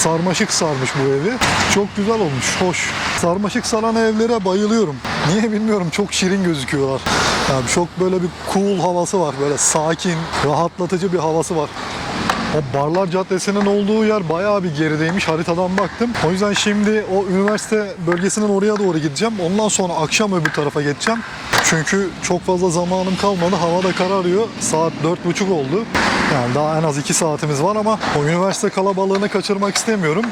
sarmaşık sarmış bu evi. Çok güzel olmuş, hoş. Sarmaşık saran evlere bayılıyorum. Niye bilmiyorum çok şirin gözüküyorlar. Yani çok böyle bir cool havası var. Böyle sakin, rahatlatıcı bir havası var. O Barlar Caddesi'nin olduğu yer bayağı bir gerideymiş. Haritadan baktım. O yüzden şimdi o üniversite bölgesinin oraya doğru gideceğim. Ondan sonra akşam öbür tarafa geçeceğim. Çünkü çok fazla zamanım kalmadı. Hava da kararıyor. Saat 4.30 oldu. Yani daha en az 2 saatimiz var ama o üniversite kalabalığını kaçırmak istemiyorum.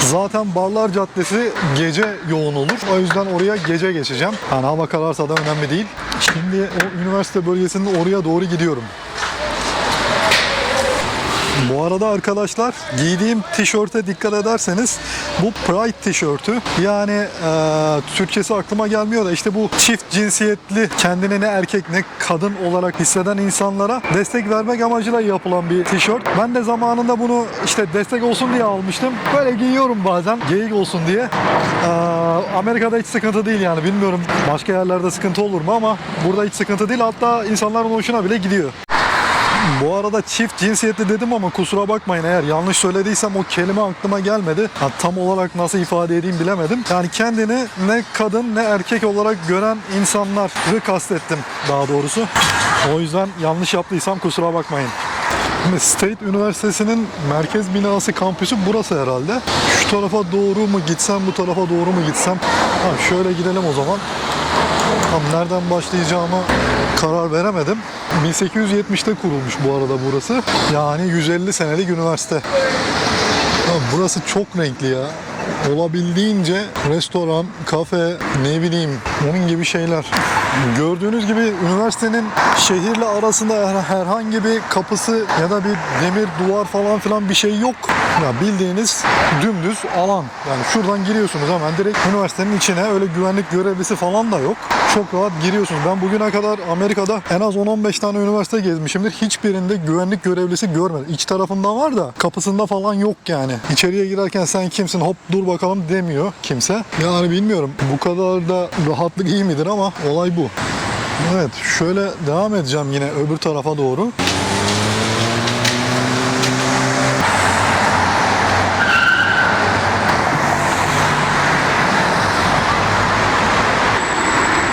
Zaten Barlar Caddesi gece yoğun olur. O yüzden oraya gece geçeceğim. Yani hava kararsa da önemli değil. Şimdi o üniversite bölgesinin oraya doğru gidiyorum. Bu arada arkadaşlar giydiğim tişörte dikkat ederseniz bu Pride tişörtü yani e, Türkçesi aklıma gelmiyor da işte bu çift cinsiyetli kendini ne erkek ne kadın olarak hisseden insanlara destek vermek amacıyla yapılan bir tişört. Ben de zamanında bunu işte destek olsun diye almıştım. Böyle giyiyorum bazen geyik olsun diye. E, Amerika'da hiç sıkıntı değil yani bilmiyorum başka yerlerde sıkıntı olur mu ama burada hiç sıkıntı değil hatta insanların hoşuna bile gidiyor. Bu arada çift cinsiyetli dedim ama kusura bakmayın eğer yanlış söylediysem o kelime aklıma gelmedi. Ha, tam olarak nasıl ifade edeyim bilemedim. Yani kendini ne kadın ne erkek olarak gören insanları kastettim daha doğrusu. O yüzden yanlış yaptıysam kusura bakmayın. State Üniversitesi'nin merkez binası kampüsü burası herhalde. Şu tarafa doğru mu gitsem, bu tarafa doğru mu gitsem? Ha, şöyle gidelim o zaman. Tam nereden başlayacağımı karar veremedim. 1870'te kurulmuş bu arada burası. Yani 150 senelik üniversite. Burası çok renkli ya. Olabildiğince restoran, kafe, ne bileyim onun gibi şeyler. Gördüğünüz gibi üniversitenin şehirle arasında her- herhangi bir kapısı ya da bir demir duvar falan filan bir şey yok. Ya bildiğiniz dümdüz alan. Yani şuradan giriyorsunuz hemen direkt üniversitenin içine öyle güvenlik görevlisi falan da yok. Çok rahat giriyorsunuz. Ben bugüne kadar Amerika'da en az 10-15 tane üniversite gezmişimdir. Hiçbirinde güvenlik görevlisi görmedim. İç tarafında var da kapısında falan yok yani. İçeriye girerken sen kimsin hop dur bakalım demiyor kimse. Yani bilmiyorum bu kadar da rahatlık iyi midir ama olay bu. Evet şöyle devam edeceğim yine öbür tarafa doğru.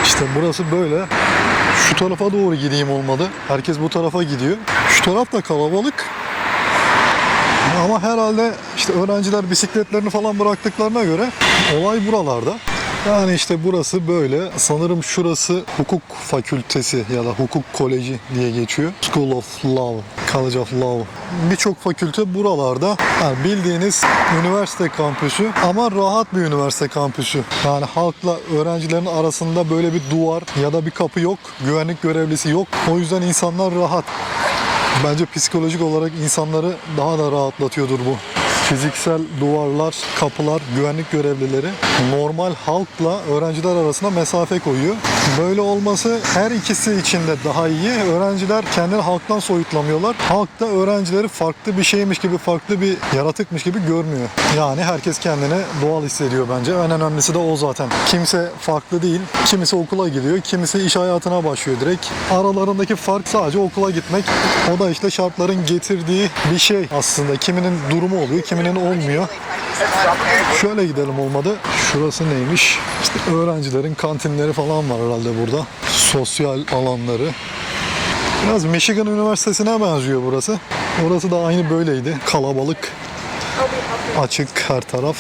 İşte burası böyle. Şu tarafa doğru gideyim olmadı. Herkes bu tarafa gidiyor. Şu taraf da kalabalık. Ama herhalde işte öğrenciler bisikletlerini falan bıraktıklarına göre olay buralarda. Yani işte burası böyle. Sanırım şurası hukuk fakültesi ya da hukuk koleji diye geçiyor. School of Law, College of Law. Birçok fakülte buralarda. Yani bildiğiniz üniversite kampüsü ama rahat bir üniversite kampüsü. Yani halkla öğrencilerin arasında böyle bir duvar ya da bir kapı yok. Güvenlik görevlisi yok. O yüzden insanlar rahat. Bence psikolojik olarak insanları daha da rahatlatıyordur bu. Fiziksel duvarlar, kapılar, güvenlik görevlileri normal halkla öğrenciler arasında mesafe koyuyor. Böyle olması her ikisi için de daha iyi. Öğrenciler kendini halktan soyutlamıyorlar. Halk da öğrencileri farklı bir şeymiş gibi, farklı bir yaratıkmış gibi görmüyor. Yani herkes kendini doğal hissediyor bence. En önemlisi de o zaten. Kimse farklı değil. Kimisi okula gidiyor, kimisi iş hayatına başlıyor direkt. Aralarındaki fark sadece okula gitmek. O da işte şartların getirdiği bir şey aslında. Kiminin durumu oluyor, kiminin olmuyor. Şöyle gidelim olmadı. Şurası neymiş? İşte öğrencilerin kantinleri falan var herhalde burada. Sosyal alanları. Biraz Michigan Üniversitesi'ne benziyor burası. Orası da aynı böyleydi. Kalabalık. Açık her taraf.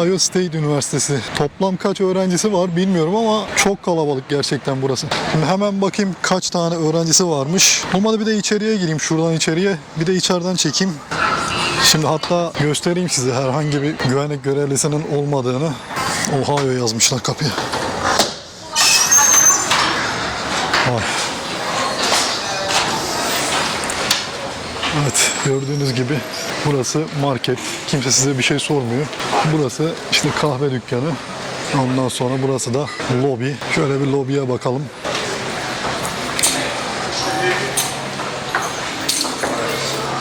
Ohio State Üniversitesi. Toplam kaç öğrencisi var bilmiyorum ama çok kalabalık gerçekten burası. Şimdi hemen bakayım kaç tane öğrencisi varmış. Olmadı bir de içeriye gireyim şuradan içeriye. Bir de içeriden çekeyim. Şimdi hatta göstereyim size herhangi bir güvenlik görevlisinin olmadığını. Ohio yazmışlar kapıya. Vay. Evet gördüğünüz gibi burası market. Kimse size bir şey sormuyor. Burası işte kahve dükkanı. Ondan sonra burası da lobi. Şöyle bir lobiye bakalım.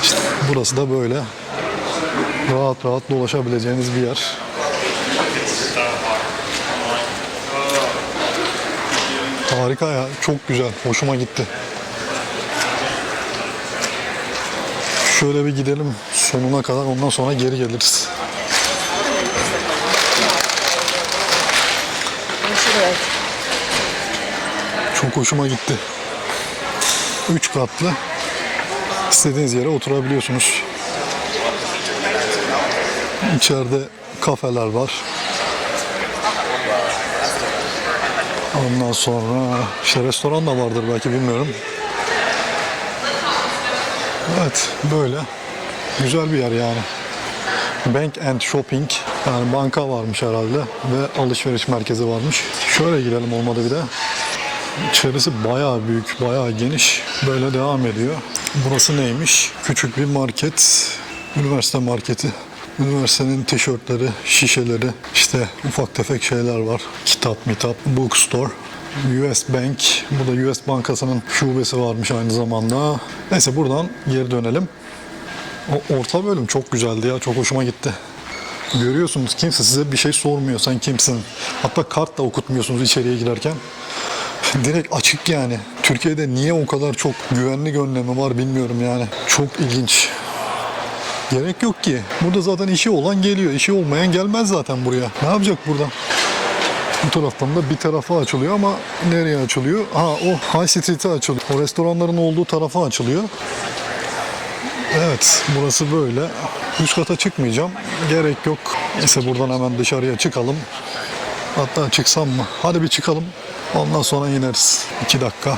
İşte burası da böyle. Rahat rahat dolaşabileceğiniz bir yer. Harika ya. Çok güzel. Hoşuma gitti. Şöyle bir gidelim sonuna kadar ondan sonra geri geliriz. Çok hoşuma gitti. Üç katlı. İstediğiniz yere oturabiliyorsunuz. İçeride kafeler var. Ondan sonra işte restoran da vardır belki bilmiyorum. Evet böyle. Güzel bir yer yani. Bank and Shopping. Yani banka varmış herhalde ve alışveriş merkezi varmış. Şöyle girelim olmadı bir de. İçerisi bayağı büyük, bayağı geniş. Böyle devam ediyor. Burası neymiş? Küçük bir market. Üniversite marketi. Üniversitenin tişörtleri, şişeleri, işte ufak tefek şeyler var. Kitap, mitap, bookstore. US Bank. Burada US Bankası'nın şubesi varmış aynı zamanda. Neyse buradan geri dönelim. O orta bölüm çok güzeldi ya. Çok hoşuma gitti. Görüyorsunuz kimse size bir şey sormuyor. Sen kimsin? Hatta kart da okutmuyorsunuz içeriye girerken. Direkt açık yani. Türkiye'de niye o kadar çok güvenlik önlemi var bilmiyorum yani. Çok ilginç. Gerek yok ki. Burada zaten işi olan geliyor. İşi olmayan gelmez zaten buraya. Ne yapacak burada? Bu taraftan da bir tarafa açılıyor ama nereye açılıyor? Ha o High Street'e açılıyor. O restoranların olduğu tarafa açılıyor. Evet, burası böyle. Üst kata çıkmayacağım. Gerek yok. Neyse buradan hemen dışarıya çıkalım. Hatta çıksam mı? Hadi bir çıkalım. Ondan sonra ineriz. İki dakika.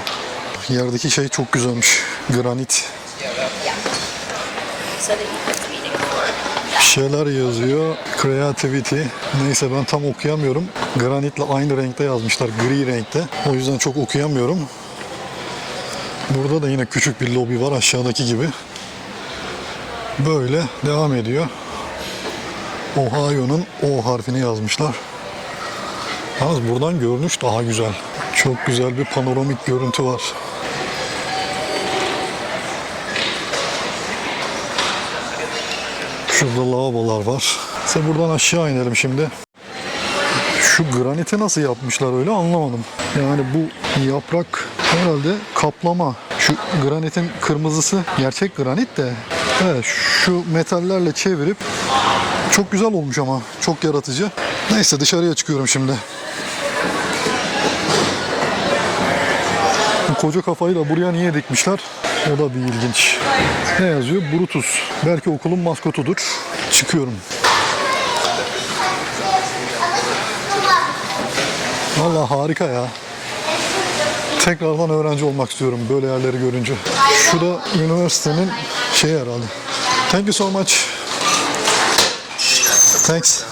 Yerdeki şey çok güzelmiş. Granit. So that you can read it. Bir şeyler yazıyor. Creativity. Neyse ben tam okuyamıyorum. Granitle aynı renkte yazmışlar. Gri renkte. O yüzden çok okuyamıyorum. Burada da yine küçük bir lobi var aşağıdaki gibi. Böyle devam ediyor. Ohio'nun O harfini yazmışlar. Yalnız buradan görünüş daha güzel. Çok güzel bir panoramik görüntü var. Şurada lavabolar var. İşte buradan aşağı inelim şimdi. Şu graniti nasıl yapmışlar öyle anlamadım. Yani bu yaprak herhalde kaplama. Şu granitin kırmızısı gerçek granit de. Evet, şu metallerle çevirip çok güzel olmuş ama çok yaratıcı. Neyse dışarıya çıkıyorum şimdi. Koca kafayı da buraya niye dikmişler? O da bir ilginç. Ne yazıyor? Brutus. Belki okulun maskotudur. Çıkıyorum. Vallahi harika ya. Tekrardan öğrenci olmak istiyorum böyle yerleri görünce. Şu da üniversitenin şey herhalde. Thank you so much. Thanks.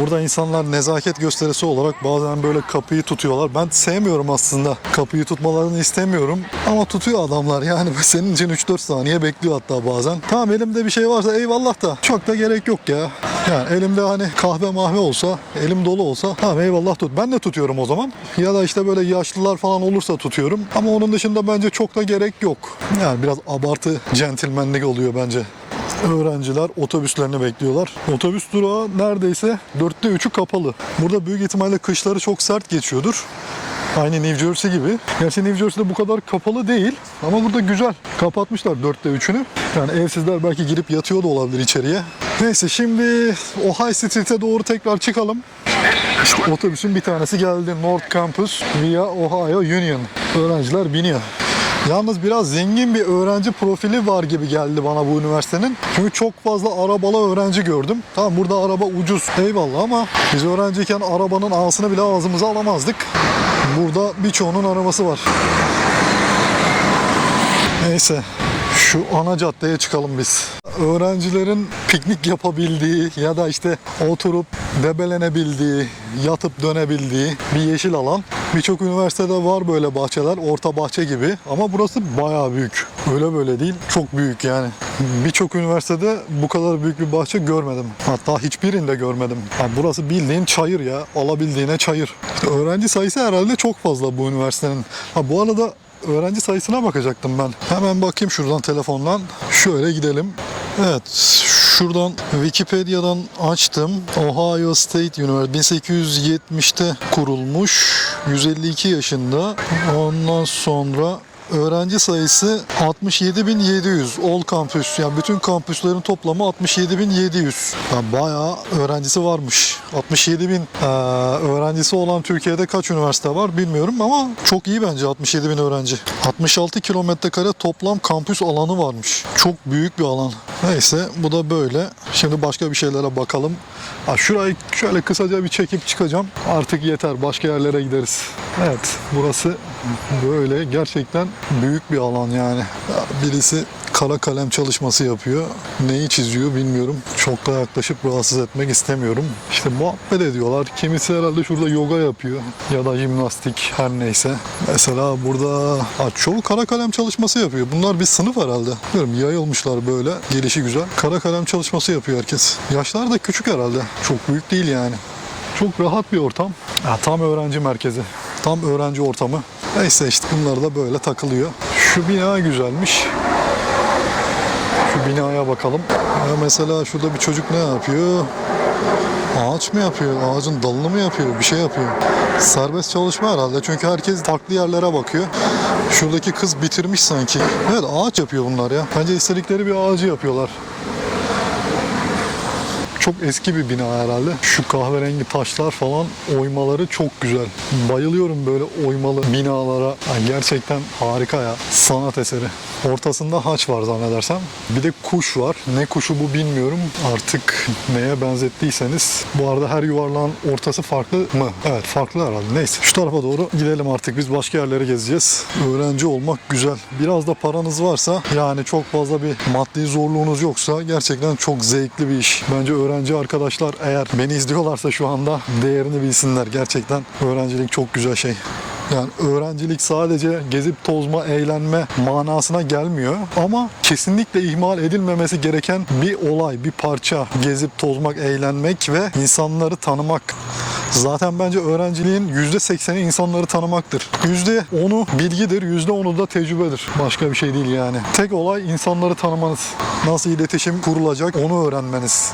Burada insanlar nezaket gösterisi olarak bazen böyle kapıyı tutuyorlar. Ben sevmiyorum aslında. Kapıyı tutmalarını istemiyorum. Ama tutuyor adamlar yani senin için 3-4 saniye bekliyor hatta bazen. Tamam elimde bir şey varsa eyvallah da çok da gerek yok ya. Yani elimde hani kahve mahve olsa, elim dolu olsa tamam eyvallah tut. Ben de tutuyorum o zaman. Ya da işte böyle yaşlılar falan olursa tutuyorum. Ama onun dışında bence çok da gerek yok. Yani biraz abartı centilmenlik oluyor bence. Öğrenciler otobüslerini bekliyorlar. Otobüs durağı neredeyse dörtte üçü kapalı. Burada büyük ihtimalle kışları çok sert geçiyordur. Aynı New Jersey gibi. Gerçi New Jersey'de bu kadar kapalı değil ama burada güzel. Kapatmışlar dörtte üçünü. Yani evsizler belki girip yatıyor da olabilir içeriye. Neyse şimdi o High Street'e doğru tekrar çıkalım. Otobüsün bir tanesi geldi. North Campus via Ohio Union. Öğrenciler biniyor. Yalnız biraz zengin bir öğrenci profili var gibi geldi bana bu üniversitenin. Çünkü çok fazla arabalı öğrenci gördüm. Tamam burada araba ucuz eyvallah ama biz öğrenciyken arabanın ağasını bile ağzımıza alamazdık. Burada birçoğunun arabası var. Neyse şu ana caddeye çıkalım biz. Öğrencilerin piknik yapabildiği ya da işte oturup debelenebildiği, yatıp dönebildiği bir yeşil alan. Birçok üniversitede var böyle bahçeler, orta bahçe gibi ama burası bayağı büyük. Öyle böyle değil, çok büyük yani. Birçok üniversitede bu kadar büyük bir bahçe görmedim. Hatta hiçbirinde görmedim. Yani burası bildiğin çayır ya, alabildiğine çayır. İşte öğrenci sayısı herhalde çok fazla bu üniversitenin. Ha bu arada öğrenci sayısına bakacaktım ben. Hemen bakayım şuradan telefondan. Şöyle gidelim. Evet Şuradan Wikipedia'dan açtım. Ohio State University 1870'te kurulmuş. 152 yaşında. Ondan sonra Öğrenci sayısı 67.700 all kampüs yani bütün kampüslerin toplamı 67.700 yani bayağı öğrencisi varmış. 67.000 eee, öğrencisi olan Türkiye'de kaç üniversite var bilmiyorum ama çok iyi bence 67.000 öğrenci. 66 kilometre kare toplam kampüs alanı varmış. Çok büyük bir alan. Neyse bu da böyle. Şimdi başka bir şeylere bakalım. Ha, şurayı şöyle kısaca bir çekip çıkacağım. Artık yeter başka yerlere gideriz. Evet burası böyle gerçekten büyük bir alan yani. Ya Birisi kara kalem çalışması yapıyor. Neyi çiziyor bilmiyorum. Çok da yaklaşıp rahatsız etmek istemiyorum. İşte muhabbet ediyorlar. Kimisi herhalde şurada yoga yapıyor. Ya da jimnastik her neyse. Mesela burada ha, çoğu kara kalem çalışması yapıyor. Bunlar bir sınıf herhalde. Bilmiyorum yayılmışlar böyle. Gelişi güzel. Kara kalem çalışması yapıyor herkes. Yaşlar da küçük herhalde. Çok büyük değil yani. Çok rahat bir ortam. Ya, tam öğrenci merkezi. Tam öğrenci ortamı. Neyse işte bunlar da böyle takılıyor. Şu bina güzelmiş. Şu binaya bakalım. Ya mesela şurada bir çocuk ne yapıyor? Ağaç mı yapıyor? Ağacın dalını mı yapıyor? Bir şey yapıyor. Serbest çalışma herhalde. Çünkü herkes farklı yerlere bakıyor. Şuradaki kız bitirmiş sanki. Evet ağaç yapıyor bunlar ya. Bence istedikleri bir ağacı yapıyorlar. Çok eski bir bina herhalde. Şu kahverengi taşlar falan oymaları çok güzel. Bayılıyorum böyle oymalı binalara. Yani gerçekten harika ya. Sanat eseri. Ortasında haç var zannedersem. Bir de kuş var. Ne kuşu bu bilmiyorum. Artık neye benzettiyseniz. Bu arada her yuvarlağın ortası farklı mı? Evet farklı herhalde. Neyse şu tarafa doğru gidelim artık. Biz başka yerlere gezeceğiz. Öğrenci olmak güzel. Biraz da paranız varsa yani çok fazla bir maddi zorluğunuz yoksa gerçekten çok zevkli bir iş. Bence öğrenci arkadaşlar eğer beni izliyorlarsa şu anda değerini bilsinler. Gerçekten öğrencilik çok güzel şey. Yani öğrencilik sadece gezip tozma, eğlenme manasına gelmiyor. Ama kesinlikle ihmal edilmemesi gereken bir olay, bir parça. Gezip tozmak, eğlenmek ve insanları tanımak. Zaten bence öğrenciliğin %80'i insanları tanımaktır. %10'u bilgidir, %10'u da tecrübedir. Başka bir şey değil yani. Tek olay insanları tanımanız. Nasıl iletişim kurulacak onu öğrenmeniz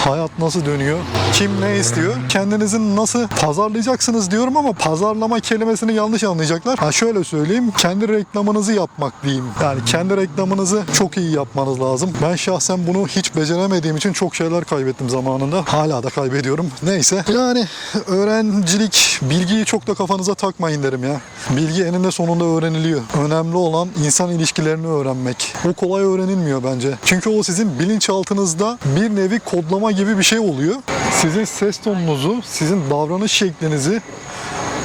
hayat nasıl dönüyor, kim ne istiyor, kendinizi nasıl pazarlayacaksınız diyorum ama pazarlama kelimesini yanlış anlayacaklar. Ha şöyle söyleyeyim, kendi reklamınızı yapmak diyeyim. Yani kendi reklamınızı çok iyi yapmanız lazım. Ben şahsen bunu hiç beceremediğim için çok şeyler kaybettim zamanında. Hala da kaybediyorum. Neyse. Yani öğrencilik, bilgiyi çok da kafanıza takmayın derim ya. Bilgi eninde sonunda öğreniliyor. Önemli olan insan ilişkilerini öğrenmek. O kolay öğrenilmiyor bence. Çünkü o sizin bilinçaltınızda bir nevi kodlama gibi bir şey oluyor. Sizin ses tonunuzu, sizin davranış şeklinizi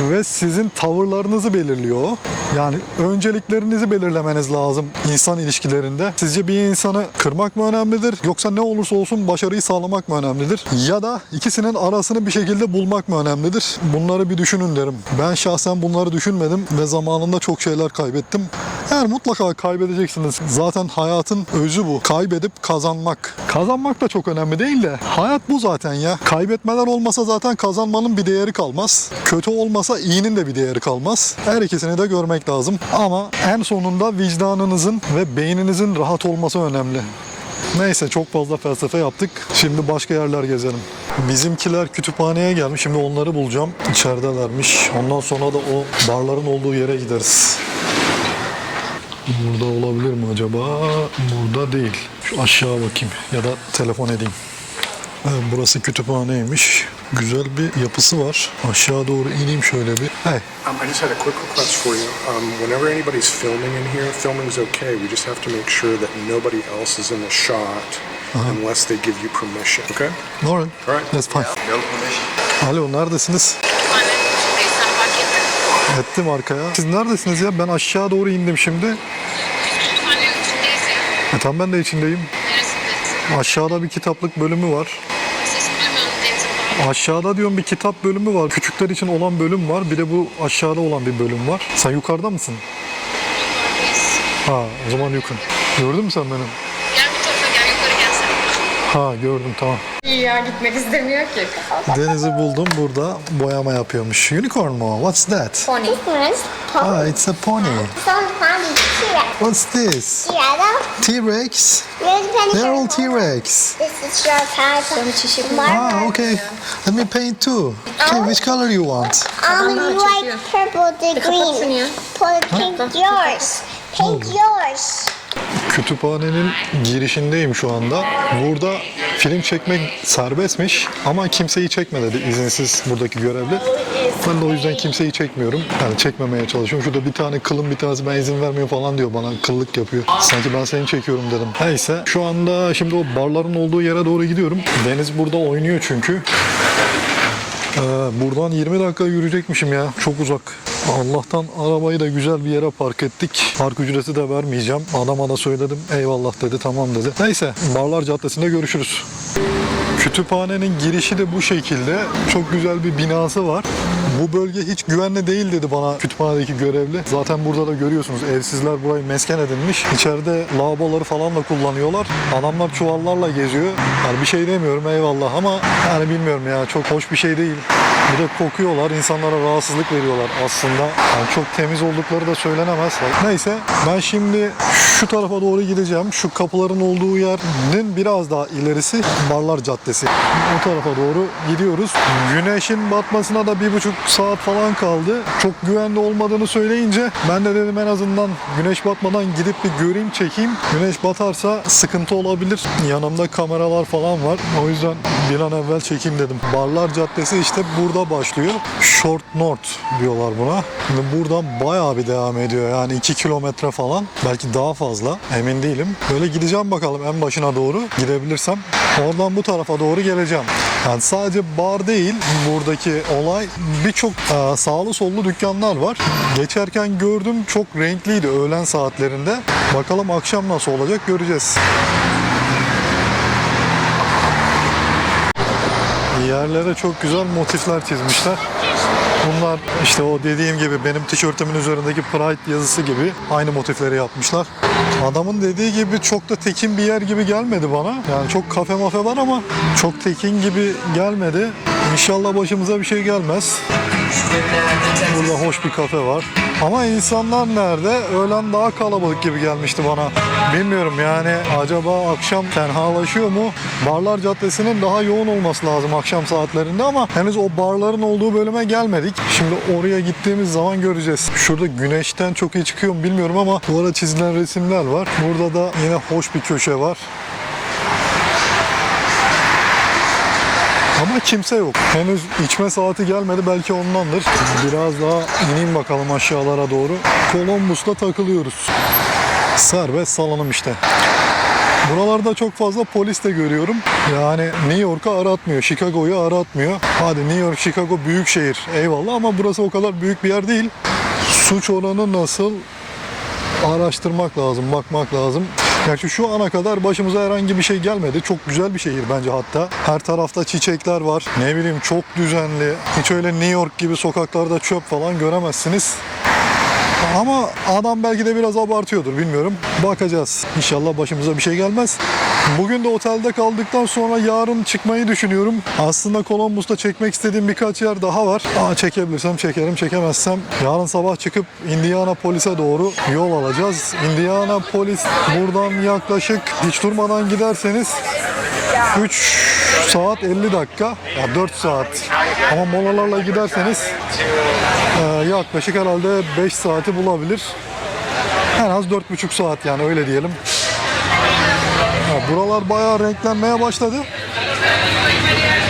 ve sizin tavırlarınızı belirliyor. Yani önceliklerinizi belirlemeniz lazım insan ilişkilerinde. Sizce bir insanı kırmak mı önemlidir yoksa ne olursa olsun başarıyı sağlamak mı önemlidir? Ya da ikisinin arasını bir şekilde bulmak mı önemlidir? Bunları bir düşünün derim. Ben şahsen bunları düşünmedim ve zamanında çok şeyler kaybettim. Yani mutlaka kaybedeceksiniz. Zaten hayatın özü bu. Kaybedip kazanmak. Kazanmak da çok önemli değil de hayat bu zaten ya. Kaybetmeler olmasa zaten kazanmanın bir değeri kalmaz. Kötü olmasa iyinin de bir değeri kalmaz. Her ikisini de görmek lazım. Ama en sonunda vicdanınızın ve beyninizin rahat olması önemli. Neyse çok fazla felsefe yaptık. Şimdi başka yerler gezelim. Bizimkiler kütüphaneye gelmiş. Şimdi onları bulacağım. İçeridelermiş. Ondan sonra da o barların olduğu yere gideriz. Burada olabilir mi acaba? Burada değil. Şu aşağı bakayım ya da telefon edeyim. Evet, burası kütüphaneymiş. Güzel bir yapısı var. Aşağı doğru ineyim şöyle bir. Hey, Um, I just had a quick request for you. Um, whenever anybody's filming in here, filming's okay. We just have to make sure that nobody else is in the shot unless they give you permission. Okay? alright. Alright. That's fine. Alo, neredesiniz? Kütüphanenin içindeyiz. Sen fark ettin. Ettim arkaya. Siz neredesiniz ya? Ben aşağı doğru indim şimdi. E, tam ben de içindeyim. Aşağıda bir kitaplık bölümü var. Sesini duymuyorum Deniz'in falan. Aşağıda diyorum bir kitap bölümü var. Küçükler için olan bölüm var. Bir de bu aşağıda olan bir bölüm var. Sen yukarıda mısın? Yukarıdayız. Ha, o zaman yukarı. Gördün mü sen beni? Gel bu tarafa gel yukarı gel sen. Ha, gördüm tamam. Ya gitmek istemiyor ki. Deniz'i buldum burada boyama yapıyormuş. Unicorn mu? What's that? Pony. This Ah, pony. it's a pony. So funny. T-Rex. What's this? T-Rex. They're all T-Rex. This is your type of çeşit Ah, okay. Let me paint too. Okay, which color you want? Um, you like purple şunu green. Put pink yours. Pink yours. Kütüphanenin girişindeyim şu anda. Burada film çekmek serbestmiş ama kimseyi çekme dedi izinsiz buradaki görevli. Ben de o yüzden kimseyi çekmiyorum. Yani çekmemeye çalışıyorum. Şurada bir tane kılın bir tanesi ben izin vermiyorum falan diyor bana. Kıllık yapıyor. Sanki ben seni çekiyorum dedim. Neyse şu anda şimdi o barların olduğu yere doğru gidiyorum. Deniz burada oynuyor çünkü. Ee, buradan 20 dakika yürüyecekmişim ya. Çok uzak. Allah'tan arabayı da güzel bir yere park ettik. Park ücreti de vermeyeceğim. Adama da söyledim. Eyvallah dedi. Tamam dedi. Neyse. Barlar Caddesi'nde görüşürüz. Kütüphanenin girişi de bu şekilde. Çok güzel bir binası var. Bu bölge hiç güvenli değil dedi bana kütüphanedeki görevli. Zaten burada da görüyorsunuz evsizler burayı mesken edinmiş. İçeride lavaboları falan da kullanıyorlar. Adamlar çuvallarla geziyor. Yani bir şey demiyorum eyvallah ama yani bilmiyorum ya çok hoş bir şey değil. Bir de kokuyorlar, insanlara rahatsızlık veriyorlar aslında. Yani çok temiz oldukları da söylenemez. Neyse ben şimdi şu tarafa doğru gideceğim. Şu kapıların olduğu yerin biraz daha ilerisi Barlar Caddesi. O tarafa doğru gidiyoruz. Güneşin batmasına da bir buçuk saat falan kaldı. Çok güvenli olmadığını söyleyince ben de dedim en azından güneş batmadan gidip bir göreyim çekeyim. Güneş batarsa sıkıntı olabilir. Yanımda kameralar falan var. O yüzden bir an evvel çekeyim dedim. Barlar Caddesi işte burada başlıyor. Short North diyorlar buna. Şimdi buradan bayağı bir devam ediyor. Yani 2 kilometre falan. Belki daha fazla. Emin değilim. Böyle gideceğim bakalım en başına doğru. Gidebilirsem. Oradan bu tarafa doğru geleceğim. Yani sadece bar değil buradaki olay. Birçok e, sağlı sollu dükkanlar var. Geçerken gördüm çok renkliydi öğlen saatlerinde. Bakalım akşam nasıl olacak göreceğiz. Yerlere çok güzel motifler çizmişler. Bunlar işte o dediğim gibi benim tişörtümün üzerindeki Pride yazısı gibi aynı motifleri yapmışlar. Adamın dediği gibi çok da tekin bir yer gibi gelmedi bana. Yani çok kafe mafe var ama çok tekin gibi gelmedi. İnşallah başımıza bir şey gelmez. Burada hoş bir kafe var. Ama insanlar nerede? Öğlen daha kalabalık gibi gelmişti bana. Bilmiyorum yani acaba akşam tenhalaşıyor mu? Barlar Caddesi'nin daha yoğun olması lazım akşam saatlerinde ama henüz o barların olduğu bölüme gelmedik. Şimdi oraya gittiğimiz zaman göreceğiz. Şurada güneşten çok iyi çıkıyor mu bilmiyorum ama arada çizilen resimler var. Burada da yine hoş bir köşe var. Ama kimse yok. Henüz içme saati gelmedi belki ondandır. Biraz daha ineyim bakalım aşağılara doğru. Columbus'ta takılıyoruz. Serbest salonum işte. Buralarda çok fazla polis de görüyorum. Yani New York'u aratmıyor, Chicago'yu aratmıyor. Hadi New York, Chicago büyük şehir. Eyvallah ama burası o kadar büyük bir yer değil. Suç oranı nasıl? araştırmak lazım, bakmak lazım. Gerçi şu ana kadar başımıza herhangi bir şey gelmedi. Çok güzel bir şehir bence hatta. Her tarafta çiçekler var. Ne bileyim çok düzenli. Hiç öyle New York gibi sokaklarda çöp falan göremezsiniz. Ama adam belki de biraz abartıyordur bilmiyorum. Bakacağız. İnşallah başımıza bir şey gelmez. Bugün de otelde kaldıktan sonra yarın çıkmayı düşünüyorum. Aslında Columbus'ta çekmek istediğim birkaç yer daha var. Aa, çekebilirsem çekerim, çekemezsem yarın sabah çıkıp Indianapolis'e doğru yol alacağız. Indianapolis buradan yaklaşık hiç durmadan giderseniz 3 saat 50 dakika, ya 4 saat. Ama molalarla giderseniz ee, yaklaşık herhalde 5 saati bulabilir. En az 4,5 saat yani öyle diyelim. Buralar bayağı renklenmeye başladı.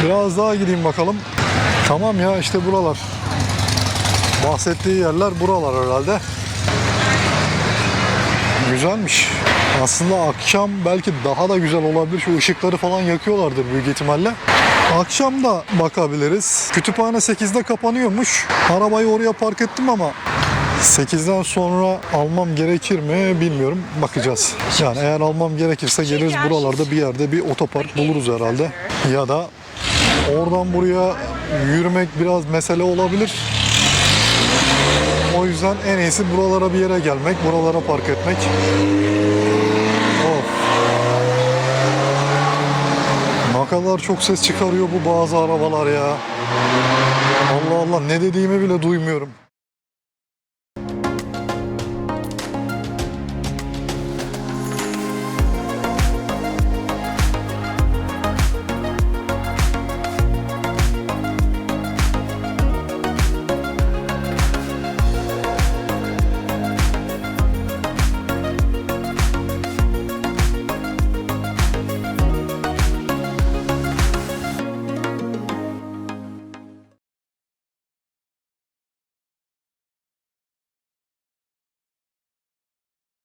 Biraz daha gideyim bakalım. Tamam ya işte buralar. Bahsettiği yerler buralar herhalde. Güzelmiş. Aslında akşam belki daha da güzel olabilir. Şu ışıkları falan yakıyorlardır büyük ihtimalle. Akşam da bakabiliriz. Kütüphane 8'de kapanıyormuş. Arabayı oraya park ettim ama 8'den sonra almam gerekir mi bilmiyorum. Bakacağız. Yani eğer almam gerekirse geliriz buralarda bir yerde bir otopark buluruz herhalde. Ya da oradan buraya yürümek biraz mesele olabilir. O yüzden en iyisi buralara bir yere gelmek, buralara park etmek. Of. Ne kadar çok ses çıkarıyor bu bazı arabalar ya. Allah Allah ne dediğimi bile duymuyorum.